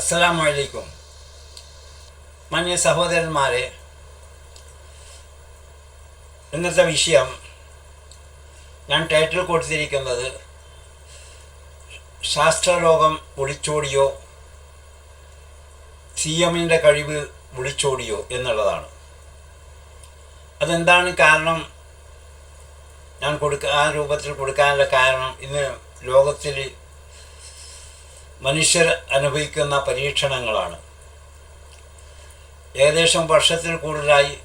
അസ്സലാമലൈക്കും മാന്യ സഹോദരന്മാരെ ഇന്നത്തെ വിഷയം ഞാൻ ടൈറ്റിൽ കൊടുത്തിരിക്കുന്നത് ശാസ്ത്രലോകം ഒളിച്ചോടിയോ സി എമ്മിന്റെ കഴിവ് വിളിച്ചോടിയോ എന്നുള്ളതാണ്. അതെന്താണ് കാരണം? ഞാൻ കൊടുക്ക ആ രൂപത്തിൽ കൊടുക്കാനുള്ള കാരണം ഇന്ന് ലോകത്തിൽ മനുഷ്യർ അനുഭവിക്കുന്ന പരീക്ഷണങ്ങളാണ്. ഏകദേശം വർഷത്തിൽ കൂടുതലായി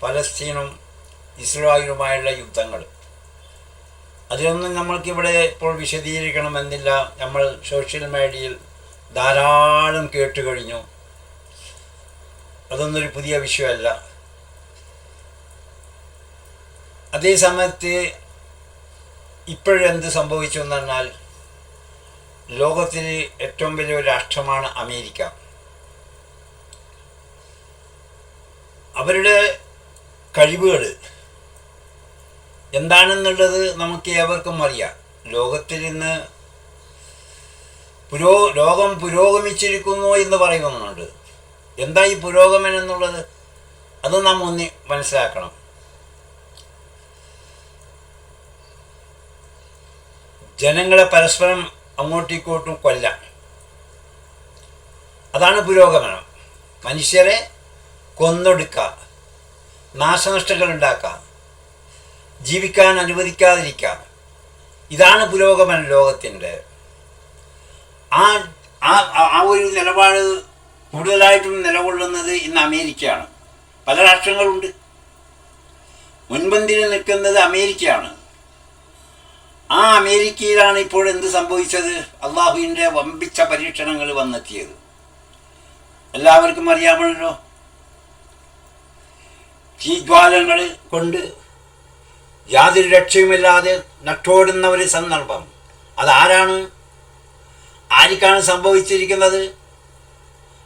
ഫലസ്തീനും ഇസ്രായേലുമായുള്ള യുദ്ധങ്ങൾ. അതിലൊന്നും നമ്മൾക്കിവിടെ ഇപ്പോൾ വിശദീകരിക്കണമെന്നില്ല. നമ്മൾ സോഷ്യൽ മീഡിയയിൽ ധാരാളം കേട്ട് കഴിഞ്ഞു അതൊന്നൊരു പുതിയ വിഷയമല്ല. അതേ സമയത്ത് ഇപ്പോഴെന്ത് സംഭവിച്ചു എന്ന് പറഞ്ഞാൽ ലോകത്തിൽ ഏറ്റവും വലിയ രാഷ്ട്രമാണ് അമേരിക്ക. അവരുടെ കഴിവുകൾ എന്താണെന്നുള്ളത് നമുക്ക് ഏവർക്കും അറിയാം. ലോകത്തിൽ ഇന്ന് പുരോ ലോകം പുരോഗമിച്ചിരിക്കുന്നു എന്ന് പറയുന്നുണ്ട്. എന്താ ഈ പുരോഗമനം എന്നുള്ളത്? അത് നാം ഒന്ന് മനസ്സിലാക്കണം. ജനങ്ങളെ പരസ്പരം അങ്ങോട്ടും ഇങ്ങോട്ടും കൊല്ലാം. അതാണ് പുരോഗമനം. മനുഷ്യരെ കൊന്നൊടുക്കുക നാശനഷ്ടങ്ങൾ ഉണ്ടാക്കുക ജീവിക്കാൻ അനുവദിക്കാതിരിക്കുക. ഇതാണ് പുരോഗമന ലോകത്തിന്റെ. ആ ആ ഒരു നിലപാട് കൂടുതലായിട്ടും നിലകൊള്ളുന്നത് ഇന്ന് അമേരിക്കയാണ്. പല രാഷ്ട്രങ്ങളുണ്ട്. മുൻപന്തിയിൽ നിൽക്കുന്നത് അമേരിക്കയാണ്. ആ അമേരിക്കയിലാണ് ഇപ്പോൾ എന്ത് സംഭവിച്ചത്? അള്ളാഹുവിന്റെ വമ്പിച്ച പരീക്ഷണങ്ങൾ വന്നെത്തിയത്. എല്ലാവർക്കും അറിയാമല്ലോ. തീജ്വാലങ്ങൾ കൊണ്ട് യാതൊരു രക്ഷയുമില്ലാതെ നട്ടോടുന്ന ഒരു സന്ദർഭം. അതാരാണ്? ആർക്കാണ് സംഭവിച്ചിരിക്കുന്നത്?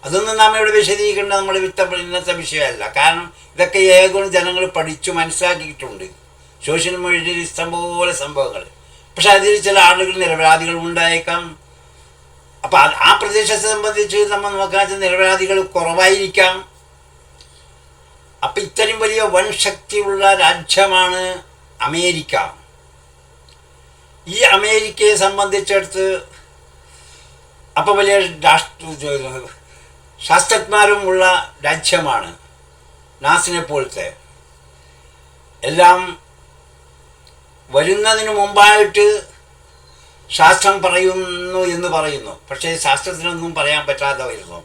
അതൊന്നും നാം ഇവിടെ വിശദീകരിക്കേണ്ട നമ്മുടെ വിത്ത ഇന്നത്തെ വിഷയമല്ല. കാരണം ഇതൊക്കെ ഏകോണം ജനങ്ങൾ പഠിച്ചു മനസ്സിലാക്കിയിട്ടുണ്ട്. സോഷ്യൽ മീഡിയയിൽ ഇഷ്ടംപോലെ സംഭവങ്ങൾ. പക്ഷെ അതിൽ ചില ആളുകൾ നിരപരാധികൾ ഉണ്ടായേക്കാം. അപ്പോൾ ആ പ്രദേശത്തെ സംബന്ധിച്ച് നമ്മൾ നോക്കാൻ നിരപരാധികൾ കുറവായിരിക്കാം. അപ്പം ഇത്രയും വലിയ വൻ ശക്തിയുള്ള രാജ്യമാണ് അമേരിക്ക. ഈ അമേരിക്കയെ സംബന്ധിച്ചെടുത്ത് അപ്പോൾ വലിയ രാഷ്ട്ര ശാസ്ത്രജ്ഞരും ഉള്ള രാജ്യമാണ് നാസിനെ പോലത്തെ. എല്ലാം വരുന്നതിന് മുമ്പായിട്ട് ശാസ്ത്രം പറയുന്നു എന്ന് പറയുന്നു. പക്ഷേ ശാസ്ത്രത്തിനൊന്നും പറയാൻ പറ്റാതെ വരുന്നു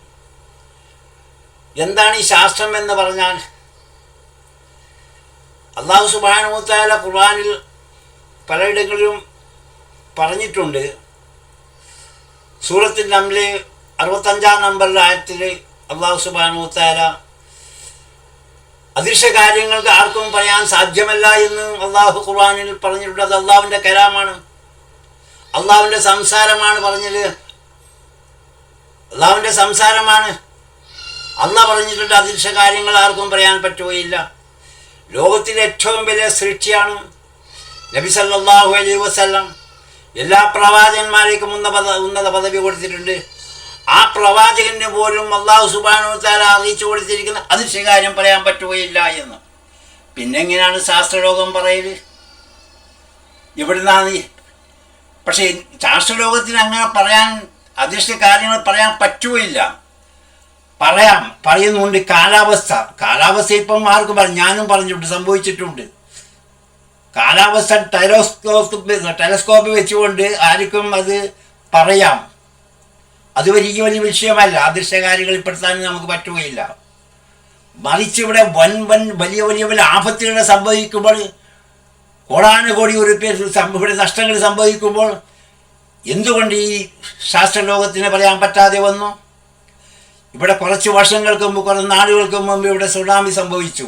എന്താണ് ഈ ശാസ്ത്രം എന്ന് പറഞ്ഞാൽ? അള്ളാഹു സുബാനുത്താല ഖുർആാനിൽ പലയിടങ്ങളിലും പറഞ്ഞിട്ടുണ്ട്. സൂറത്തിന്റെ നമ്പിൽ അറുപത്തഞ്ചാം നമ്പറിലായത്തിൽ അള്ളാഹു സുബാനുത്താല അദൃശ്യ കാര്യങ്ങൾക്ക് ആർക്കും പറയാൻ സാധ്യമല്ല എന്ന് അള്ളാഹു ഖുർആാനിൽ പറഞ്ഞിട്ടുണ്ട്. അത് അള്ളാഹുവിന്റെ കലാമാണ് സംസാരമാണ് പറഞ്ഞത്. അള്ളാഹുവിന്റെ സംസാരമാണ്. അള്ളാഹ് പറഞ്ഞിട്ടുണ്ട് അദൃശ്യ കാര്യങ്ങൾ ആർക്കും പറയാൻ പറ്റുകയില്ല. ലോകത്തിലെ ഏറ്റവും വലിയ സൃഷ്ടിയാണ് നബി സല്ലല്ലാഹു അലൈഹി വസല്ലം. എല്ലാ പ്രവാചകന്മാരേക്കും ഉന്നത ഉന്നത പദവി കൊടുത്തിട്ടുണ്ട്. ആ പ്രവാചകന് പോലും അള്ളാഹു സുബാനു താല അറിയിച്ചു കൊടുത്തിരിക്കുന്ന അത് കാര്യം പറയാൻ പറ്റുകയില്ല എന്ന്. പിന്നെ എങ്ങനെയാണ് ശാസ്ത്രലോകം പറയൽ? ഇവിടുന്നാണ് പക്ഷെ ശാസ്ത്രലോകത്തിന് അങ്ങനെ പറയാൻ അദൃശ്യ കാര്യങ്ങൾ പറയാൻ പറ്റുകയില്ല. പറയാം പറയുന്നുണ്ട് കാലാവസ്ഥ. കാലാവസ്ഥ ഇപ്പം ആർക്കും പറഞ്ഞു ഞാനും പറഞ്ഞിട്ടുണ്ട് സംഭവിച്ചിട്ടുണ്ട്. കാലാവസ്ഥ ടെലസ്കോപ്പ് ടെലസ്കോപ്പ് വെച്ചുകൊണ്ട് ആർക്കും അത് പറയാം. അത് വലിയ വലിയ വിഷയമല്ല. അദൃശ്യ കാര്യങ്ങളിൽ പെടുത്താൻ നമുക്ക് പറ്റുകയില്ല. മറിച്ച് ഇവിടെ വൻ വൻ വലിയ വലിയ വലിയ ആപത്തുകൾ സംഭവിക്കുമ്പോൾ കോടാനുകോടി പേര് ഇവിടെ നഷ്ടങ്ങൾ സംഭവിക്കുമ്പോൾ എന്തുകൊണ്ട് ഈ ശാസ്ത്രലോകത്തിന് പറയാൻ പറ്റാതെ വന്നു? ഇവിടെ കുറച്ച് വർഷങ്ങൾക്ക് മുമ്പ് കുറച്ച് നാളുകൾക്ക് മുമ്പ് ഇവിടെ സുനാമി സംഭവിച്ചു.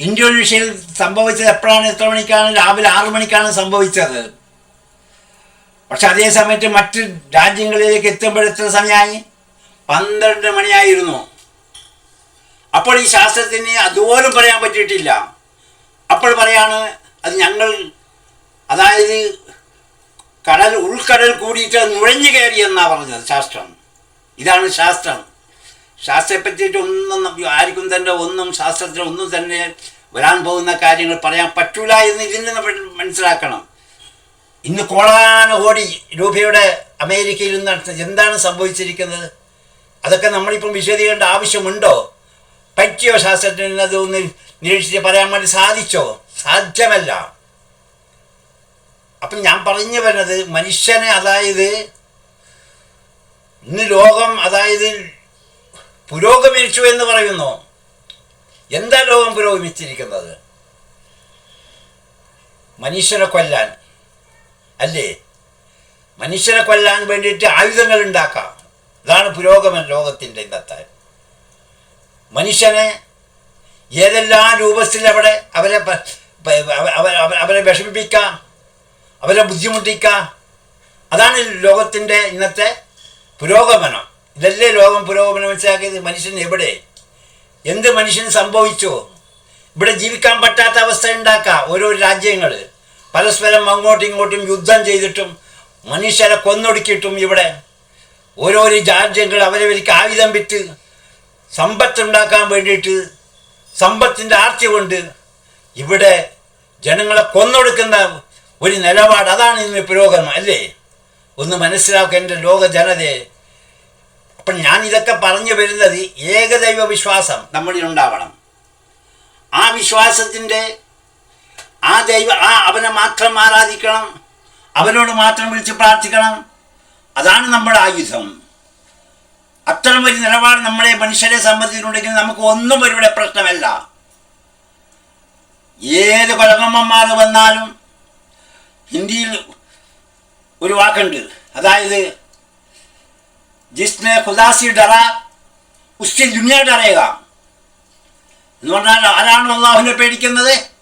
ഇന്തോനേഷ്യയിൽ സംഭവിച്ചത് എപ്പോഴാണ്? എത്ര മണിക്കാണ്? രാവിലെ ആറു മണിക്കാണ് സംഭവിച്ചത്. പക്ഷെ അതേ സമയത്ത് മറ്റ് രാജ്യങ്ങളിലേക്ക് എത്തുമ്പോഴെത്ര സമയമായി? പന്ത്രണ്ട് മണിയായിരുന്നു. അപ്പോൾ ഈ ശാസ്ത്രത്തിന് അതുപോലും പറയാൻ പറ്റിയിട്ടില്ല. അപ്പോൾ പറയാണ് അത് ഞങ്ങൾ അതായത് കടൽ ഉൾക്കടൽ കൂടിയിട്ട് നുഴഞ്ഞു കയറി എന്നാണ് പറഞ്ഞത് ശാസ്ത്രം. ഇതാണ് ശാസ്ത്രം. ശാസ്ത്രത്തെ പറ്റിയിട്ട് ഒന്നും ആർക്കും തന്നെ ഒന്നും ശാസ്ത്രത്തിന് ഒന്നും തന്നെ വരാൻ പോകുന്ന കാര്യങ്ങൾ പറയാൻ പറ്റൂല എന്ന് ഇതിൽ നിന്ന് മനസ്സിലാക്കണം. ഇന്ന് ഓടി രൂപയുടെ അമേരിക്കയിൽ നിന്ന് എന്താണ് സംഭവിച്ചിരിക്കുന്നത്? അതൊക്കെ നമ്മളിപ്പം വിശദീകരിക്കേണ്ട ആവശ്യമുണ്ടോ? പറ്റിയോ ശാസ്ത്രജ്ഞന് അതൊന്ന് നിരീക്ഷിച്ച് പറയാൻ വേണ്ടി സാധിച്ചോ? സാധ്യമല്ല. അപ്പം ഞാൻ പറഞ്ഞു വരുന്നത് മനുഷ്യനെ അതായത് ഇന്ന് ലോകം അതായത് പുരോഗമിച്ചു എന്ന് പറയുന്നു. എന്താ ലോകം പുരോഗമിച്ചിരിക്കുന്നത്? മനുഷ്യരെ കൊല്ലാൻ. അല്ലേ? മനുഷ്യരെ കൊല്ലാൻ വേണ്ടിയിട്ട് ആയുധങ്ങൾ ഉണ്ടാക്കാം. ഇതാണ് പുരോഗമൻ ലോകത്തിന്റെ ഇന്നത്തെ. മനുഷ്യനെ ഏതെല്ലാം രൂപത്തിൽ അവിടെ അവരെ അവരെ വിഷമിപ്പിക്കാം അവരെ ബുദ്ധിമുട്ടിക്കാം. അതാണ് ലോകത്തിന്റെ ഇന്നത്തെ പുരോഗമനം. ഇതല്ലേ ലോകം പുരോഗമനം മനസ്സിലാക്കിയത്? മനുഷ്യൻ എവിടെ? എന്ത് മനുഷ്യന് സംഭവിച്ചു? ഇവിടെ ജീവിക്കാൻ പറ്റാത്ത അവസ്ഥ ഉണ്ടാക്കാം ഓരോ രാജ്യങ്ങൾ. പരസ്പരം അങ്ങോട്ടും ഇങ്ങോട്ടും യുദ്ധം ചെയ്തിട്ടും മനുഷ്യരെ കൊന്നൊടുക്കിയിട്ടും ഇവിടെ ഓരോരോ രാജ്യങ്ങൾ അവരവർക്ക് ആയുധം വിറ്റ് സമ്പത്തുണ്ടാക്കാൻ വേണ്ടിയിട്ട് സമ്പത്തിന്റെ ആർത്തി കൊണ്ട് ഇവിടെ ജനങ്ങളെ കൊന്നൊടുക്കുന്ന ഒരു നിലപാട് അതാണ് ഇന്ന് പുരോഗമനം അല്ലേ? ഒന്ന് മനസ്സിലാക്കുക എന്റെ ലോക ജനതയെ അപ്പം ഞാൻ ഇതൊക്കെ പറഞ്ഞു വരുന്നത് ഏകദൈവ വിശ്വാസം നമ്മളിൽ ഉണ്ടാവണം. ആ വിശ്വാസത്തിന്റെ ആ ദൈവ ആ അവനെ മാത്രം ആരാധിക്കണം. അവനോട് മാത്രം വിളിച്ച് പ്രാർത്ഥിക്കണം. അതാണ് നമ്മുടെ ആയുധം. അത്തരം ഒരു നിലപാട് നമ്മളെ മനുഷ്യരെ സംബന്ധിച്ചിട്ടുണ്ടെങ്കിൽ നമുക്ക് ഒന്നും ഒരുവിടെ പ്രശ്നമല്ല. ഏത് കൊലകമ്മന്മാർ വന്നാലും ഹിന്ദിയിൽ ഒരു വാക്കുണ്ട്. അതായത് ജിസ്നെ ഖുദാസി ഡറ ഉസ്തി ദുനിയ ഡറയുക എന്ന് പറഞ്ഞാൽ ആരാണ് അള്ളാഹുവിനെ പേടിക്കുന്നത്?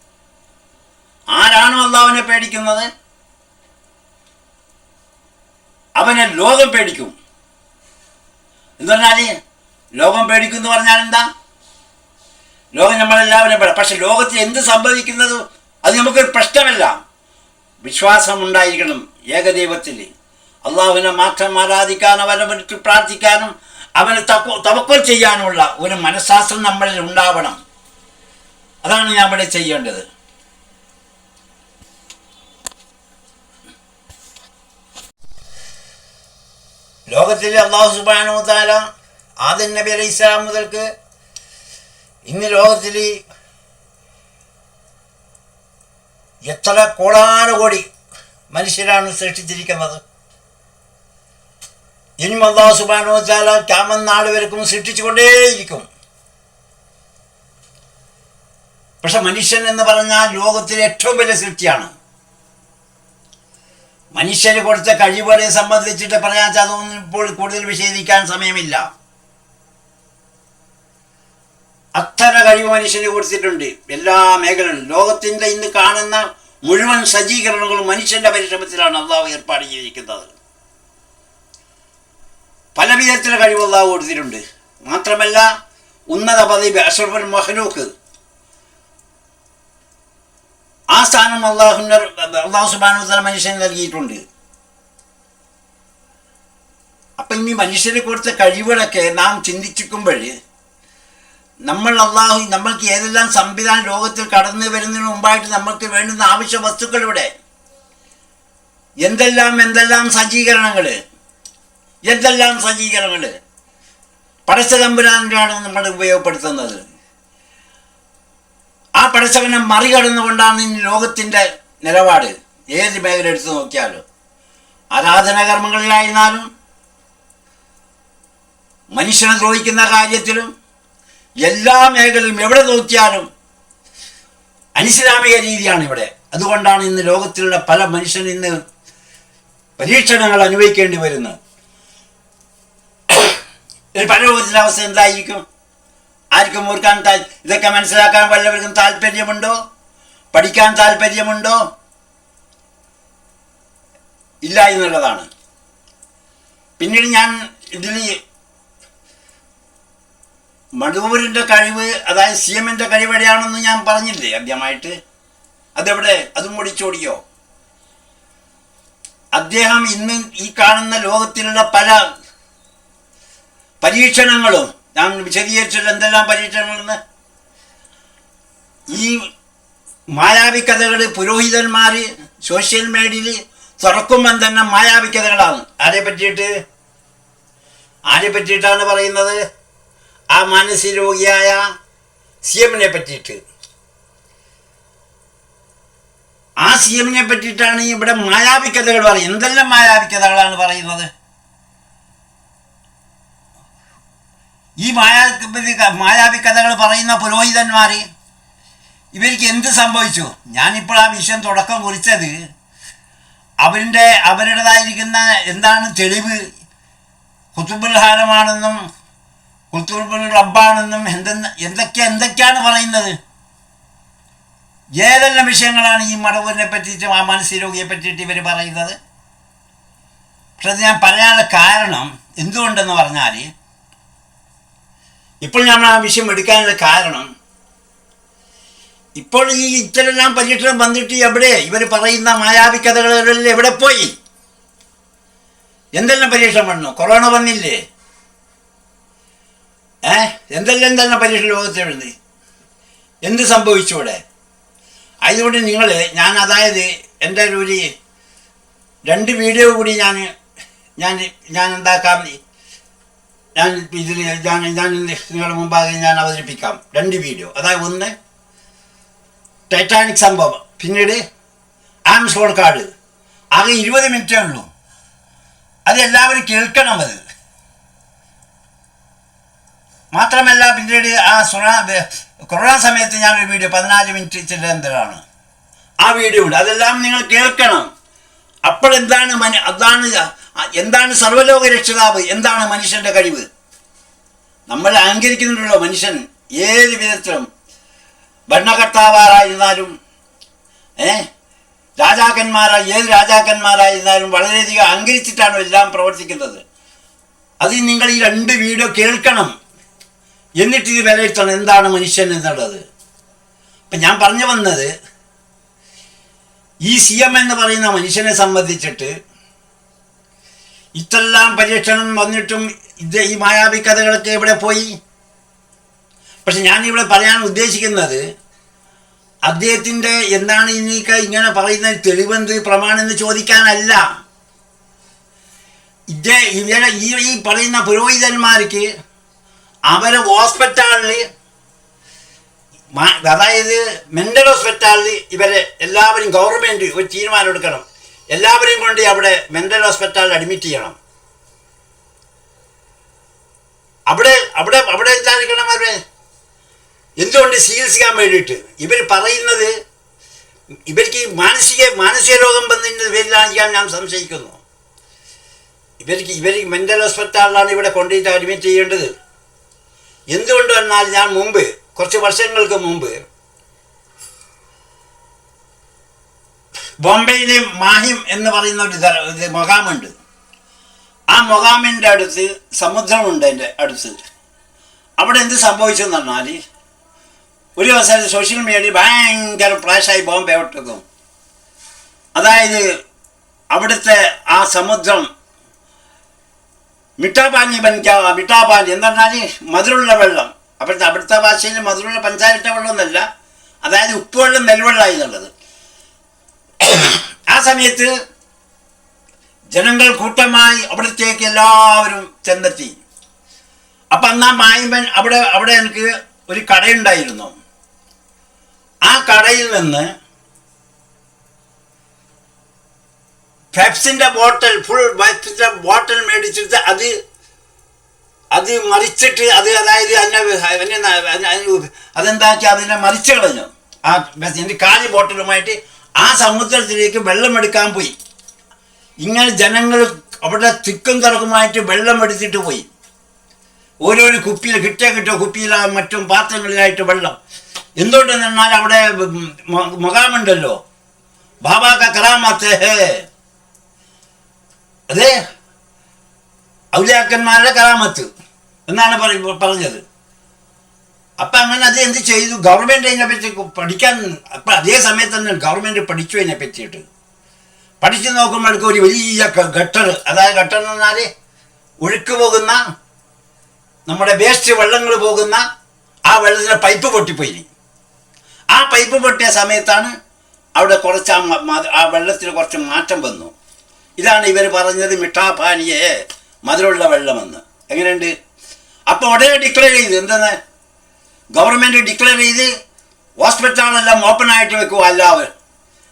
അള്ളാഹുവിനെ പേടിക്കുന്നത്? അവനെ ലോകം പേടിക്കും. എന്ന് പറഞ്ഞാൽ ലോകം പേടിക്കും എന്ന് പറഞ്ഞാൽ എന്താ? ലോകം നമ്മളെല്ലാവരും പേട. പക്ഷെ ലോകത്തിൽ എന്ത് സംഭവിക്കുന്നത് അത് നമുക്കൊരു പ്രശ്നമല്ല. വിശ്വാസം ഉണ്ടായിരിക്കണം ഏകദൈവത്തിൽ. അള്ളാഹുവിനെ മാത്രം ആരാധിക്കാൻ അവനെ വിളിച്ച് പ്രാർത്ഥിക്കാനും അവനെ തവക്കൽ ചെയ്യാനുമുള്ള ഒരു മനഃശാസ്ത്രം നമ്മളിൽ ഉണ്ടാവണം. അതാണ് ഞാൻ ഇവിടെ ചെയ്യേണ്ടത്. ലോകത്തിൽ അള്ളാഹു സുബാനോ താല ആദൻ നബി അലൈഹി ഇസ്ലാം മുതൽക്ക് ഇന്ന് ലോകത്തിൽ എത്ര കോടാനുകോടി മനുഷ്യരാണ് സൃഷ്ടിച്ചിരിക്കുന്നത്. ഇനിയും അള്ളാഹു സുബാനോ താല ക്യാമൻ നാട് വരക്കും സൃഷ്ടിച്ചുകൊണ്ടേയിരിക്കും. പക്ഷെ മനുഷ്യൻ എന്ന് പറഞ്ഞാൽ ലോകത്തിലെ ഏറ്റവും വലിയ സൃഷ്ടിയാണ്. മനുഷ്യന് കൊടുത്ത കഴിവുകളെ സംബന്ധിച്ചിട്ട് പറയാൻ അതൊന്നും ഇപ്പോൾ കൂടുതൽ വിശദീകരിക്കാൻ സമയമില്ല. അത്തര കഴിവ് മനുഷ്യന് കൊടുത്തിട്ടുണ്ട്. എല്ലാ മേഖലകളും ലോകത്തിന്റെ ഇന്ന് കാണുന്ന മുഴുവൻ സജ്ജീകരണങ്ങളും മനുഷ്യന്റെ പരിശ്രമത്തിലാണ് അള്ളാഹു ഏർപ്പാട് ചെയ്തിരിക്കുന്നത്. പല വിധത്തിലെ കഴിവ് അള്ളാഹു കൊടുത്തിട്ടുണ്ട്. മാത്രമല്ല ഉന്നത പദവി അഷർഫൻ മഹ്ലൂക്ക് ആ സ്ഥാനം അള്ളാഹുവിന്റെ അള്ളാഹു സുബാനുത്തല മനുഷ്യന് നൽകിയിട്ടുണ്ട്. അപ്പം ഇനി മനുഷ്യരെ കൊടുത്ത കഴിവുകളൊക്കെ നാം ചിന്തിച്ചിരിക്കുമ്പോൾ നമ്മൾ അള്ളാഹു നമ്മൾക്ക് ഏതെല്ലാം സംവിധാനം ലോകത്തിൽ കടന്നു വരുന്നതിന് മുമ്പായിട്ട് നമ്മൾക്ക് വേണ്ടുന്ന ആവശ്യ വസ്തുക്കൾ ഇവിടെ. എന്തെല്ലാം എന്തെല്ലാം സജ്ജീകരണങ്ങൾ? എന്തെല്ലാം സജ്ജീകരണങ്ങൾ? പടച്ച തമ്പുരാനാണ് നമ്മൾ ഉപയോഗപ്പെടുത്തുന്നത്. ആ പടച്ചവനെ മറികടന്നുകൊണ്ടാണ് ഇന്ന് ലോകത്തിന്റെ നിലപാട്. ഏത് മേഖല എടുത്തു നോക്കിയാലും ആരാധനാകർമ്മങ്ങളിലായിരുന്നാലും മനുഷ്യനെ ദ്രോഹിക്കുന്ന കാര്യത്തിലും എല്ലാ മേഖലയിലും എവിടെ നോക്കിയാലും അനിസ്ലാമിക രീതിയാണ് ഇവിടെ. അതുകൊണ്ടാണ് ഇന്ന് ലോകത്തിലുള്ള പല മനുഷ്യൻ ഇന്ന് പരീക്ഷണങ്ങൾ അനുഭവിക്കേണ്ടി വരുന്നത്. ഒരു പരലോകത്തിന്റെ അവസ്ഥ എന്തായിരിക്കും? ആർക്കും ഓർക്കാൻ ഇതൊക്കെ മനസ്സിലാക്കാൻ വല്ലവർക്കും താല്പര്യമുണ്ടോ പഠിക്കാൻ താല്പര്യമുണ്ടോ ഇല്ല എന്നുള്ളതാണ്. പിന്നീട് ഞാൻ ഇതിൽ മടൂരിന്റെ കഴിവ് അതായത് സി എമ്മിന്റെ കഴിവെടെയാണെന്ന് ഞാൻ പറഞ്ഞില്ലേ ആദ്യമായിട്ട്? അതെവിടെ? അതും മുടിച്ചോടിയോ അദ്ദേഹം ഇന്ന് ഈ കാണുന്ന ലോകത്തിലുള്ള പല പരീക്ഷണങ്ങളും ഞാൻ വിശദീകരിച്ചിട്ട് എന്തെല്ലാം പരീക്ഷണങ്ങളെന്ന് ഈ മായാവി കഥകൾ പുരോഹിതന്മാർ സോഷ്യൽ മീഡിയയിൽ തുറക്കുമ്പം തന്നെ മായാവി കഥകളാണ് ആരെ പറ്റിയിട്ട്? ആരെ പറ്റിയിട്ടാണ് പറയുന്നത്? ആ മാനസിക രോഗിയായ സി എമ്മിനെ പറ്റിയിട്ട്. ആ സി എമ്മിനെ പറ്റിയിട്ടാണ് ഇവിടെ മായാവി കഥകൾ പറയുന്നത്. എന്തെല്ലാം മായാവി കഥകളാണ് പറയുന്നത്? ഈ മായാവി കഥകൾ പറയുന്ന പുരോഹിതന്മാർ ഇവർക്ക് എന്ത് സംഭവിച്ചു? ഞാനിപ്പോൾ ആ വിഷയം തുടക്കം കുറിച്ചത് അവരുടെ അവരുടേതായിരിക്കുന്ന എന്താണ് തെളിവ്? കുത്തുബുൽ ഹാരമാണെന്നും കുത്തുബുൽ റബ്ബാണെന്നും എന്തെന്ന് എന്തൊക്കെ എന്തൊക്കെയാണ് പറയുന്നത്? ഏതെല്ലാം വിഷയങ്ങളാണ് ഈ മടവൂരിനെ പറ്റിയിട്ടും ആ മനസ്സിരോഗിയെ രോഗിയെ പറ്റിയിട്ട് ഇവർ പറയുന്നത്? പക്ഷേ ഞാൻ പറയാനുള്ള കാരണം എന്തുകൊണ്ടെന്ന് പറഞ്ഞാൽ ഇപ്പോൾ നമ്മൾ ആ വിഷയം എടുക്കാനുള്ള കാരണം ഇപ്പോൾ ഈ ഇത്തരെല്ലാം പരീക്ഷണം വന്നിട്ട് എവിടെ? ഇവർ പറയുന്ന മായാവി കഥകളെല്ലാം എവിടെ പോയി? എന്തെല്ലാം പരീക്ഷണം വന്നു? കൊറോണ വന്നില്ലേ? ഏ? എന്തെല്ലാം എന്തെല്ലാം പരീക്ഷ ലോകത്തിലുണ്ട് എന്ത് സംഭവിച്ചു ഇവിടെ? അതുകൊണ്ട് നിങ്ങൾ ഞാൻ അതായത് എന്റെ ഒരു രണ്ട് വീഡിയോ കൂടി ഞാൻ ഞാൻ ഞാൻ എന്താക്കാം? ഞാൻ ഇതിൽ ഞാൻ ഞാൻ നിങ്ങളുടെ മുമ്പാകെ ഞാൻ അവതരിപ്പിക്കാം. രണ്ട് വീഡിയോ അതായത് ഒന്ന് ടൈറ്റാനിക് സംഭവം. പിന്നീട് ആംസോൺ കാർഡ് ആകെ ഇരുപത് മിനിറ്റേ ഉള്ളൂ. അത് എല്ലാവരും കേൾക്കണം അത്. മാത്രമല്ല പിന്നീട് ആ സുനാ കൊറോണ സമയത്ത് ഞാനൊരു വീഡിയോ പതിനാല് മിനിറ്റ് ചില്ലന്തരാണ് ആ വീഡിയോ ഉണ്ട് അതെല്ലാം നിങ്ങൾ കേൾക്കണം. അപ്പോൾ എന്താണ് മന അതാണ് എന്താണ് സർവലോക രക്ഷിതാവ്? എന്താണ് മനുഷ്യന്റെ കഴിവ്? നമ്മൾ അഹങ്കരിക്കുന്നുണ്ടല്ലോ മനുഷ്യൻ. ഏത് വിധത്തിലും ഭരണകർത്താവാറായിരുന്നാലും ഏ? രാജാക്കന്മാരായി ഏത് രാജാക്കന്മാരായിരുന്നാലും വളരെയധികം അഹങ്കരിച്ചിട്ടാണ് എല്ലാം പ്രവർത്തിക്കുന്നത്. അത് നിങ്ങൾ ഈ രണ്ട് വീഡിയോ കേൾക്കണം. എന്നിട്ട് ഇത് വിലയിരുത്തണം. എന്താണ് മനുഷ്യൻ എന്നുള്ളത്. അപ്പം ഞാൻ പറഞ്ഞു വന്നത് ഈ സി എം എന്ന് പറയുന്ന മനുഷ്യനെ സംബന്ധിച്ചിട്ട് ഇത്രയെല്ലാം പരീക്ഷണം വന്നിട്ടും ഇത് ഈ മായാവി കഥകളൊക്കെ എവിടെ പോയി? പക്ഷെ ഞാനിവിടെ പറയാൻ ഉദ്ദേശിക്കുന്നത് അദ്ദേഹത്തിന്റെ എന്താണ് ഇനിക്ക് ഇങ്ങനെ പറയുന്ന തെളിവെന്ത് പ്രമാണെന്ന് ചോദിക്കാനല്ല. ഇവരെ ഈ ഈ പറയുന്ന പുരോഹിതന്മാർക്ക് അവരെ ഹോസ്പിറ്റലിൽ അതായത് മെന്റൽ ഹോസ്പിറ്റലിൽ ഇവരെ എല്ലാവരും ഗവൺമെന്റ് ഒരു തീരുമാനം എടുക്കണം. എല്ലാവരെയും കൊണ്ട് അവിടെ മെന്റൽ ഹോസ്പിറ്റലിൽ അഡ്മിറ്റ് ചെയ്യണം. അവിടെ അവിടെ അവിടെ എന്തായിരിക്കണം അവരെ എന്തുകൊണ്ട് ചികിത്സിക്കാൻ വേണ്ടിയിട്ട്? ഇവർ പറയുന്നത് ഇവർക്ക് മാനസിക മാനസിക രോഗം വന്നതിന്റെ പേരിലാണ് ഞാൻ സംശയിക്കുന്നു. ഇവർക്ക് ഇവർ മെന്റൽ ഹോസ്പിറ്റലിലാണ് ഇവിടെ കൊണ്ടുപോയിട്ട് അഡ്മിറ്റ് ചെയ്യേണ്ടത്. എന്തുകൊണ്ട് വന്നാൽ ഞാൻ മുമ്പ് കുറച്ച് വർഷങ്ങൾക്ക് മുമ്പ് ബോംബെയിലെ മാഹിം എന്ന് പറയുന്ന ഒരു ഇത് മൊഹാമുണ്ട് ആ മൊഹാമിന്റെ അടുത്ത് സമുദ്രമുണ്ട് എന്റെ അടുത്ത്. അവിടെ എന്ത് സംഭവിച്ചു എന്ന് പറഞ്ഞാൽ ഒരു ദിവസം സോഷ്യൽ മീഡിയയിൽ ഭയങ്കര ഫ്ലാഷായി ബോംബെ ഒട്ടക്കും അതായത് അവിടുത്തെ ആ സമുദ്രം മിട്ടാപാനി ബനിക്ക മിട്ടാപാനി എന്ന് പറഞ്ഞാൽ മധുരമുള്ള വെള്ളം. അവിടുത്തെ അവിടുത്തെ ഭാഷയിൽ മധുരമുള്ള പഞ്ചായത്ത വെള്ളമൊന്നല്ല അതായത് ഉപ്പുവെള്ളം നെൽവെള്ളമായി എന്നുള്ളത് ആ സമയത്ത് ജനങ്ങൾ കൂട്ടമായി അവിടത്തേക്ക് എല്ലാവരും ചെന്നെത്തി. അപ്പം അന്ന് ആ മായ്മൻ അവിടെ അവിടെ എനിക്ക് ഒരു കടയുണ്ടായിരുന്നു. ആ കടയിൽ നിന്ന് പെപ്സിന്റെ ബോട്ടിൽ ഫുൾ പെപ്സിന്റെ ബോട്ടിൽ മേടിച്ചിട്ട് അത് അത് മറിച്ചിട്ട് അത് അതായത് അതിനെ അതിനെ ന- അതിനെ- മറിച്ച് കളഞ്ഞു. ആ എന്റെ കാലി ബോട്ടിലുമായിട്ട് ആ സമുദ്രത്തിലേക്ക് വെള്ളമെടുക്കാൻ പോയി. ഇങ്ങനെ ജനങ്ങൾ അവിടെ തിക്കും തിറക്കുമായിട്ട് വെള്ളമെടുത്തിട്ട് പോയി. ഓരോരോ കുപ്പിയിൽ കിട്ടിയ കിട്ടിയ കുപ്പിയിലാ മറ്റും പാത്രങ്ങളിലായിട്ട് വെള്ളം. എന്തുകൊണ്ടെന്ന് പറഞ്ഞാൽ അവിടെ മുഖാമുണ്ടല്ലോ ബാബാ കറാമത്ത് അതെ. ഔലിയാക്കന്മാരുടെ കറാമത്ത്. എന്നാണ് പറ- പറഞ്ഞത്. അപ്പം അങ്ങനെ അത് എന്ത് ചെയ്തു? ഗവൺമെന്റ് അതിനെപ്പറ്റി പഠിക്കാൻ അപ്പം അതേ സമയത്ത് തന്നെ ഗവൺമെന്റ് പഠിച്ചു അതിനെ പറ്റിയിട്ട്. പഠിച്ചു നോക്കുമ്പോഴേക്കും ഒരു വലിയ ഗട്ടർ അതായത് ഗട്ടർ എന്ന് പറഞ്ഞാൽ ഒഴുക്ക് പോകുന്ന നമ്മുടെ വേസ്റ്റ് വെള്ളങ്ങൾ പോകുന്ന ആ വെള്ളത്തിന്റെ പൈപ്പ് പൊട്ടിപ്പോയി. ആ പൈപ്പ് പൊട്ടിയ സമയത്താണ് അവിടെ കുറച്ച് ആ ആ വെള്ളത്തിന് കുറച്ച് മാറ്റം വന്നു. ഇതാണ് ഇവർ പറഞ്ഞത് മിഠാപാനിയെ മധുരമുള്ള വെള്ളമെന്ന്. എങ്ങനെയുണ്ട്? അപ്പോൾ ഉടനെ ഡിക്ലെയർ ചെയ്തു. എന്തെന്ന്? ഗവൺമെന്റ് ഡിക്ലെയർ ചെയ്ത് ഹോസ്പിറ്റലുകളെല്ലാം ഓപ്പൺ ആയിട്ട് വെക്കുക അല്ലാതെ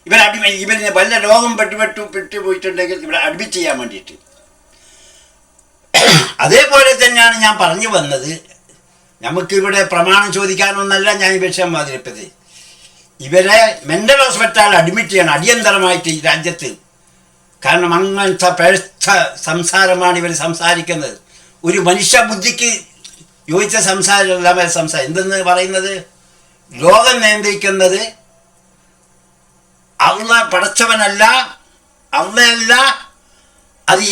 ഇവർ അഡ്മി ഇവരിന് വല്ല രോഗം പെട്ടുപെട്ടു പെട്ടുപോയിട്ടുണ്ടെങ്കിൽ ഇവിടെ അഡ്മിറ്റ് ചെയ്യാൻ വേണ്ടിയിട്ട്. അതേപോലെ തന്നെയാണ് ഞാൻ പറഞ്ഞു വന്നത്. നമുക്കിവിടെ പ്രമാണം ചോദിക്കാനൊന്നല്ല ഞാൻ ഈ വിഷയം അവതരിപ്പത് ഇവരെ മെന്റൽ ഹോസ്പിറ്റലിൽ അഡ്മിറ്റ് ചെയ്യണം അടിയന്തരമായിട്ട് ഈ രാജ്യത്ത്. കാരണം അങ്ങനത്തെ പഴുത്ത സംസാരമാണ് ഇവർ സംസാരിക്കുന്നത്. ഒരു മനുഷ്യ ബുദ്ധിക്ക് യോജിച്ച സംസാരമല്ല സംസാരം എന്തെന്ന് പറയുന്നത്? ലോകം നിയന്ത്രിക്കുന്നത് അള്ള പടച്ചവനല്ല അള്ളയല്ല. അത്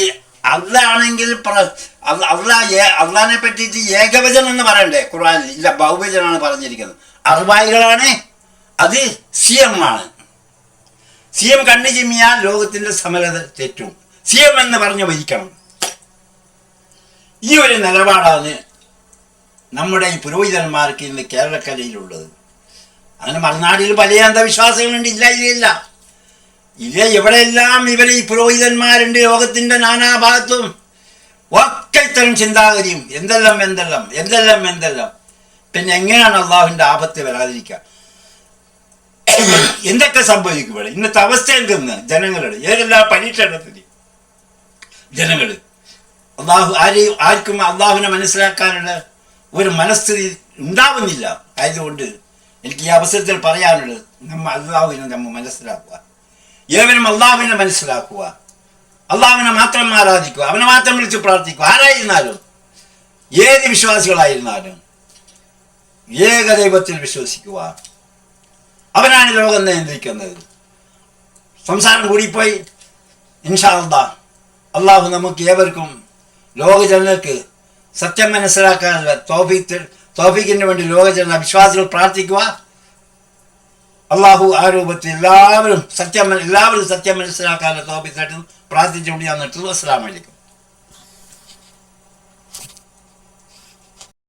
അള്ളാണെങ്കിൽ അള്ള ആണെങ്കിൽ അള്ള അള്ളാനെ പറ്റിയിട്ട് ഏകവചനം എന്ന് പറയണ്ടേ? ഖുർആനിൽ ഇല്ല ബഹുവചനാണ് പറഞ്ഞിരിക്കുന്നത്. അറുവായികളാണ്. അത് സി എം ആണ്. സി എം കണ്ണു ചിമ്മിയാൽ ലോകത്തിന്റെ സമരത തെറ്റും. സി എം എന്ന് പറഞ്ഞു ഭരിക്കണം ഈ ഒരു നിലപാടാണ് നമ്മുടെ ഈ പുരോഹിതന്മാർക്ക് ഇന്ന് കേരളക്കരയിലുള്ളത്. അങ്ങനെ മറുനാടിൽ പല അന്ധവിശ്വാസങ്ങളുണ്ട് ഇല്ല ഇല്ല ഇല്ല. എവിടെയെല്ലാം ഇവർ ഈ പുരോഹിതന്മാരുണ്ട് ലോകത്തിന്റെ നാനാഭാഗത്തും. ഒക്കെ ഇത്തരം ചിന്താഗതിയും എന്തെല്ലാം എന്തെല്ലാം എന്തെല്ലാം എന്തെല്ലാം. പിന്നെ എങ്ങനെയാണ് അള്ളാഹുവിന്റെ ആപത്ത് വരാതിരിക്കുക? എന്തൊക്കെ സംഭവിക്കും ഇവിടെ? ഇന്നത്തെ അവസ്ഥ എന്തെന്ന്? ജനങ്ങളുടെ ഏതെല്ലാം പരീക്ഷണത്തിന് ജനങ്ങൾ അള്ളാഹു ആരെയും ആർക്കും അള്ളാഹുവിനെ മനസ്സിലാക്കാനുള്ള ഒരു മനസ്ഥിതി ഉണ്ടാവുന്നില്ല. ആയതുകൊണ്ട് എനിക്ക് ഈ അവസരത്തിൽ പറയാനുള്ളത് നമ്മൾ അള്ളാഹുവിനെ നമ്മൾ മനസ്സിലാക്കുക. ഏവനും അള്ളാഹുവിനെ മനസ്സിലാക്കുക. അള്ളാഹുവിനെ മാത്രം ആരാധിക്കുക. അവനെ മാത്രം വിളിച്ച് പ്രാർത്ഥിക്കുക. ആരായിരുന്നാലും ഏത് വിശ്വാസികളായിരുന്നാലും ഏകദൈവത്തിൽ വിശ്വസിക്കുക. അവനാണ് ലോകം നിയന്ത്രിക്കുന്നത്. സംസാരം കൂടിപ്പോയി. ഇൻഷാ അള്ളാഹ് അള്ളാഹു നമുക്ക് ഏവർക്കും ലോക ജനങ്ങൾക്ക് സത്യം മനസ്സിലാക്കാനുള്ള തോഫിക്ക് തോഫിക്കിന് വേണ്ടി ലോകജന വിശ്വാസികൾ പ്രാർത്ഥിക്കുക. അള്ളാഹു ആ രൂപത്തിൽ എല്ലാവരും സത്യം എല്ലാവരും സത്യം മനസ്സിലാക്കാനുള്ള തോഫിക്കായിട്ടും പ്രാർത്ഥിച്ചുകൊണ്ട് ഞാൻ നിർത്തുന്നു. അസ്സാം വലൈക്കും